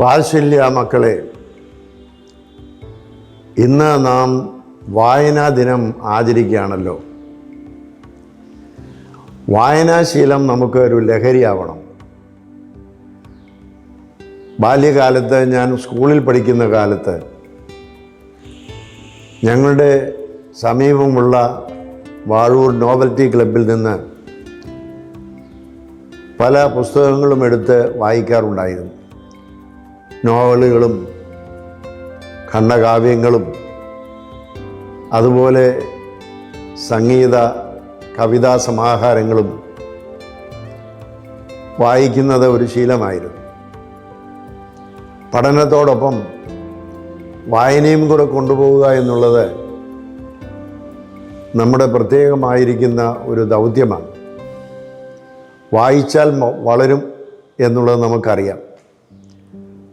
വാത്സല്യ മക്കളെ ഇന്ന് നാം വായനാ ദിനം ആചരിക്കുകയാണല്ലോ. വായനാശീലം നമുക്ക് ഒരു ലഹരിയാവണം. ബാല്യകാലത്ത് ഞാൻ സ്കൂളിൽ പഠിക്കുന്ന കാലത്ത് ഞങ്ങളുടെ സമീപമുള്ള വാഴൂർ നോവൽറ്റി ക്ലബിൽ നിന്ന് പല പുസ്തകങ്ങളും എടുത്ത് വായിക്കാറുണ്ടായിരുന്നു. നോവലുകളും ഖണ്ഡകാവ്യങ്ങളും അതുപോലെ സംഗീത കവിതാ സമാഹാരങ്ങളും വായിക്കുന്നത് ഒരു ശീലമായിരുന്നു. പഠനത്തോടൊപ്പം വായനയും കൂടെ കൊണ്ടുപോവുക എന്നുള്ളത് നമ്മുടെ പ്രത്യേകമായിരിക്കുന്ന ഒരു ദൗത്യമാണ്. വായിച്ചാൽ വളരും എന്നുള്ളത് നമുക്കറിയാം.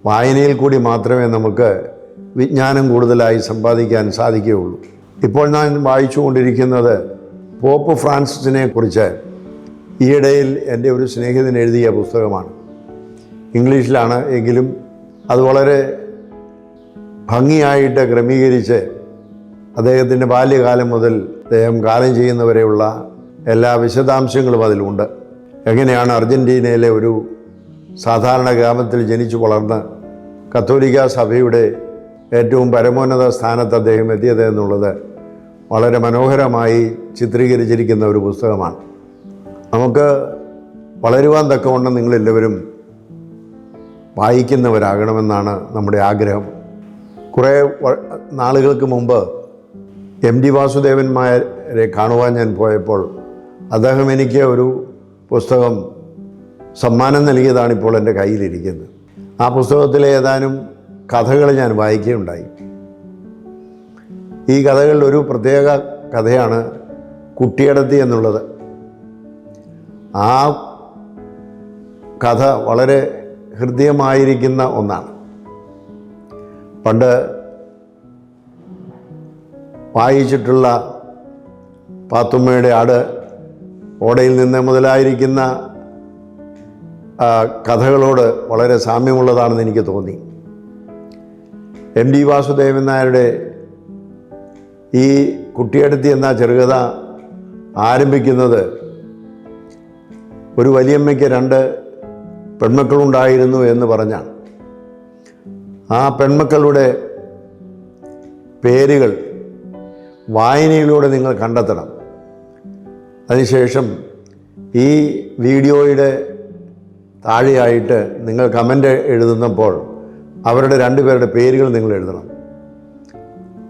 വായനയിൽ കൂടി മാത്രമേ നമുക്ക് വിജ്ഞാനം കൂടുതലായി സമ്പാദിക്കാൻ സാധിക്കുകയുള്ളൂ. ഇപ്പോൾ ഞാൻ വായിച്ചുകൊണ്ടിരിക്കുന്നത് പോപ്പ് ഫ്രാൻസിസിനെ കുറിച്ച്. ഈയിടയിൽ എന്റെ ഒരു സ്നേഹിതൻ എഴുതിയ പുസ്തകമാണ്. ഇംഗ്ലീഷിലാണ് എങ്കിലും അത് വളരെ ഭംഗിയായിട്ട് ക്രമീകരിച്ച് അദ്ദേഹത്തിന്റെ ബാല്യകാലം മുതൽ അദ്ദേഹം കാലം ചെയ്യുന്നവരെയുള്ള എല്ലാ വിശദാംശങ്ങളും അതിലുണ്ട്. എങ്ങനെയാണ് അർജന്റീനയിലെ ഒരു സാധാരണ ഗ്രാമത്തിൽ ജനിച്ചു വളർന്ന് കത്തോലിക്ക സഭയുടെ ഏറ്റവും പരമോന്നത സ്ഥാനത്ത് അദ്ദേഹം എത്തിയത് എന്നുള്ളത് വളരെ മനോഹരമായി ചിത്രീകരിച്ചിരിക്കുന്ന ഒരു പുസ്തകമാണ്. നമുക്ക് വളരുവാൻ തക്കവണ്ണം നിങ്ങളെല്ലാവരും വായിക്കുന്നവരാകണമെന്നാണ് നമ്മുടെ ആഗ്രഹം. കുറേ നാളുകൾക്ക് മുമ്പ് എം ഡി വാസുദേവന്മാരെ കാണുവാൻ ഞാൻ പോയപ്പോൾ അദ്ദേഹം എനിക്ക് ഒരു പുസ്തകം സമ്മാനം നൽകിയതാണ് ഇപ്പോൾ എന്റെ കയ്യിലിരിക്കുന്നത്. ആ പുസ്തകത്തിലെ ഏതാനും കഥകൾ ഞാൻ വായിക്കുകയുണ്ടായി. ഈ കഥകളിൽ ഒരു പ്രത്യേക കഥയാണ് കുട്ടിയടത്തി എന്നുള്ളത്. ആ കഥ വളരെ ഹൃദ്യമായിരിക്കുന്ന ഒന്നാണ്. പണ്ട് വായിച്ചിട്ടുള്ള പാത്തുമ്മയുടെ ആട് ഓടയിൽ നിന്ന് മുതലായിരിക്കുന്ന കഥകളോട് വളരെ സാമ്യമുള്ളതാണെന്ന് എനിക്ക് തോന്നി. എം ഡി വാസുദേവൻ നായരുടെ ഈ കുട്ടിയടുത്തി എന്ന ചെറുകഥ ആരംഭിക്കുന്നത് ഒരു വലിയമ്മയ്ക്ക് രണ്ട് പെൺമക്കളുണ്ടായിരുന്നു എന്ന് പറഞ്ഞാണ്. ആ പെൺമക്കളുടെ പേരുകൾ വായനയിലൂടെ നിങ്ങൾ കണ്ടെത്തണം. അതിനുശേഷം ഈ വീഡിയോയുടെ താഴെയായിട്ട് നിങ്ങൾ കമന്റ് എഴുതുന്നപ്പോൾ അവരുടെ രണ്ടുപേരുടെ പേരുകൾ നിങ്ങൾ എഴുതണം.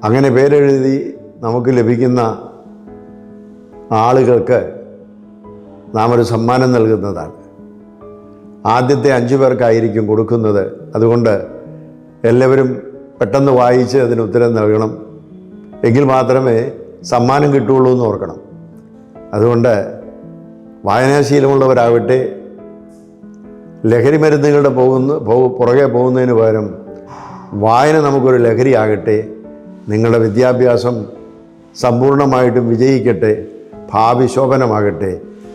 അങ്ങനെ പേരെഴുതി നമുക്ക് ലഭിക്കുന്ന ആളുകൾക്ക് നാം ഒരു സമ്മാനം നൽകുന്നതാണ്. ആദ്യത്തെ അഞ്ചു പേർക്കായിരിക്കും കൊടുക്കുന്നത്. അതുകൊണ്ട് എല്ലാവരും പെട്ടെന്ന് വായിച്ച് അതിന് ഉത്തരം നൽകണം. എങ്കിൽ മാത്രമേ സമ്മാനം കിട്ടുള്ളൂ എന്ന് ഓർക്കണം. അതുകൊണ്ട് വായനാശീലമുള്ളവരാകട്ടെ ലഹരി മരുന്നുകളുടെ പോകുന്ന പുറകെ പോകുന്നതിന് പകരം വായന നമുക്കൊരു ലഹരിയാകട്ടെ നിങ്ങളുടെ വിദ്യാഭ്യാസം സമ്പൂർണമായിട്ടും വിജയിക്കട്ടെ ഭാവി ശോഭനമാകട്ടെ.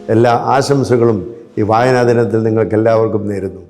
എല്ലാ ആശംസകളും ഈ വായനാ ദിനത്തിൽ നിങ്ങൾക്ക് എല്ലാവർക്കും നേരുന്നു.